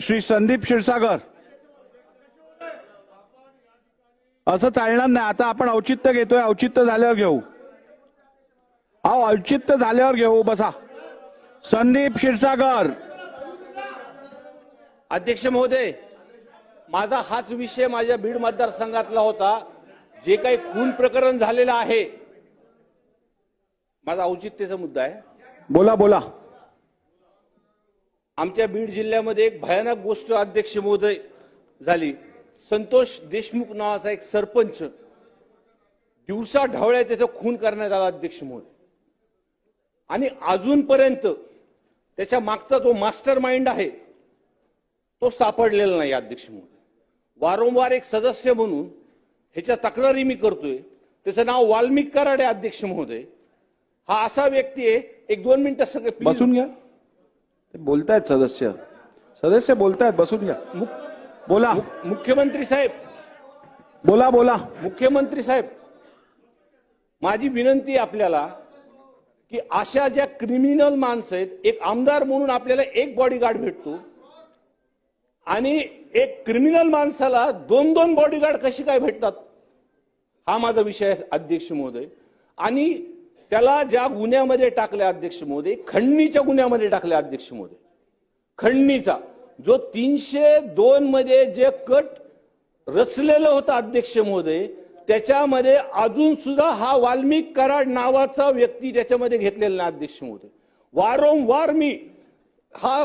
श्री संदीप क्षीरसागर. असं चालणार नाही. आता आपण औचित्य घेतोय. औचित्य झाल्यावर घेऊ. अहो औचित्य झाल्यावर घेऊ. बसा. संदीप क्षीरसागर. अध्यक्ष महोदय माझा हाच विषय माझ्या बीड मतदारसंघातला होता. जे काही खून प्रकरण झालेलं आहे माझा औचित्यचा मुद्दा आहे. बोला बोला. आमच्या बीड जिल्ह्यामध्ये एक भयानक गोष्ट अध्यक्ष महोदय झाली. संतोष देशमुख नावाचा एक सरपंच दिवसा ढवळ्या त्याचा खून करण्यात आला अध्यक्ष महोदय. आणि अजूनपर्यंत त्याच्या मागचा जो मास्टर माइंड आहे तो सापडलेला नाही अध्यक्ष महोदय. वारंवार एक सदस्य म्हणून ह्याच्या तक्रारी मी करतोय. त्याचं नाव वाल्मिक कराडे अध्यक्ष महोदय. हा असा व्यक्ती आहे एक दोन मिनिटं सगळे बसून घ्या. ते बोलतायत सदस्य. सदस्य बोलतायत बसून घ्या. बोला. मुख्यमंत्री साहेब. बोला बोला. मुख्यमंत्री साहेब माझी विनंती आपल्याला की अशा ज्या क्रिमिनल माणसं आहेत एक आमदार म्हणून आपल्याला एक बॉडीगार्ड भेटतो. आणि एक क्रिमिनल माणसाला दोन दोन बॉडीगार्ड कशी काय भेटतात? हा माझा विषय आहे अध्यक्ष महोदय. आणि त्याला ज्या गुन्ह्यामध्ये टाकले अध्यक्ष मोदी खंडणीच्या गुन्ह्यामध्ये टाकले अध्यक्ष मोदी. खंडणीचा जो तीनशे दोन मध्ये जे कट रचलेलं होतं अध्यक्ष महोदय त्याच्यामध्ये अजून सुद्धा हा वाल्मिक कराड नावाचा व्यक्ती त्याच्यामध्ये घेतलेला नाही अध्यक्ष महोदय वारंवार मी हा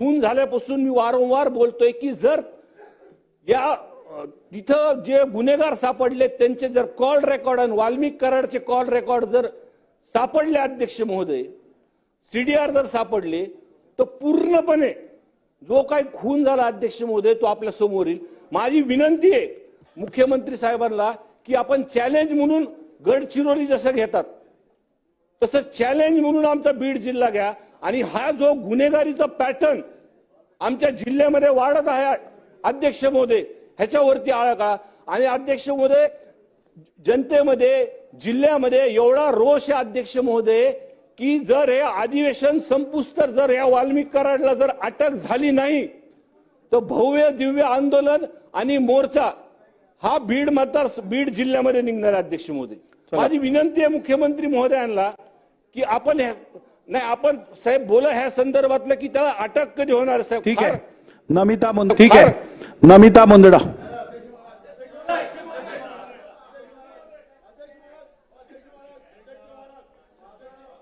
खून झाल्यापासून मी वारंवार बोलतोय की जर या तिथं जे गुन्हेगार सापडले त्यांचे जर कॉल रेकॉर्ड आणि वाल्मिक कराडचे कॉल रेकॉर्ड जर सापडले अध्यक्ष महोदय. सीडीआर जर सापडले तर पूर्णपणे जो काही खून झाला अध्यक्ष महोदय तो आपल्यासमोर येईल. माझी विनंती आहे मुख्यमंत्री साहेबांना की आपण चॅलेंज म्हणून गडचिरोली जसं घेतात तसं चॅलेंज म्हणून आमचा बीड जिल्हा घ्या. आणि हा जो गुन्हेगारीचा पॅटर्न आमच्या जिल्ह्यामध्ये वाढत आहे अध्यक्ष महोदय ह्याच्यावरती आळा काढा. आणि अध्यक्ष महोदय जनतेमध्ये जिल्ह्यामध्ये एवढा रोष आहे अध्यक्ष महोदय की जर हे अधिवेशन संपूस तर जर या वाल्मिक कराडला जर अटक झाली नाही तर भव्य दिव्य आंदोलन आणि मोर्चा हा बीड मतदार बीड जिल्ह्यामध्ये निघणार अध्यक्ष महोदय. माझी विनंती आहे मुख्यमंत्री महोदयांना की आपण नाही आपण साहेब बोला ह्या संदर्भातलं की त्याला अटक कधी होणार साहेब? ठीक आहे. नमिता मुंद ठीक आहे. नमिता मुंदडा.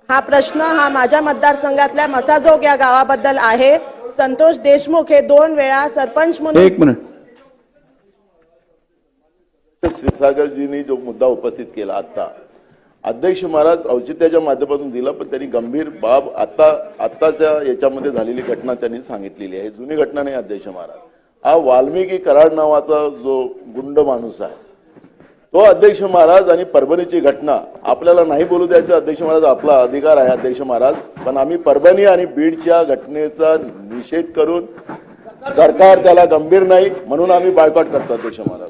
हा प्रश्न हा माझ्या मतदारसंघातल्या मसाजोग या गावाबद्दल आहे. संतोष देशमुख हे दोन वेळा सरपंच म्हणून एक मिनिट. क्षीरसागरजींनी जो मुद्दा उपस्थित केला आता अध्यक्ष महाराज औचित्याच्या माध्यमातून दिला पण त्यांनी गंभीर बाब आता आत्ताच्या याच्यामध्ये झालेली घटना त्यांनी सांगितलेली आहे. जुनी घटना नाही अध्यक्ष महाराज. हा वाल्मिकी कराड नावाचा जो गुंड माणूस आहे तो अध्यक्ष महाराज आणि परभणीची घटना. आपल्याला नाही बोलू द्यायचं अध्यक्ष महाराज आपला अधिकार आहे अध्यक्ष महाराज. पण आम्ही परभणी आणि बीडच्या घटनेचा निषेध करून सरकार त्याला गंभीर नाही म्हणून आम्ही बायकॉट करतो अध्यक्ष महाराज.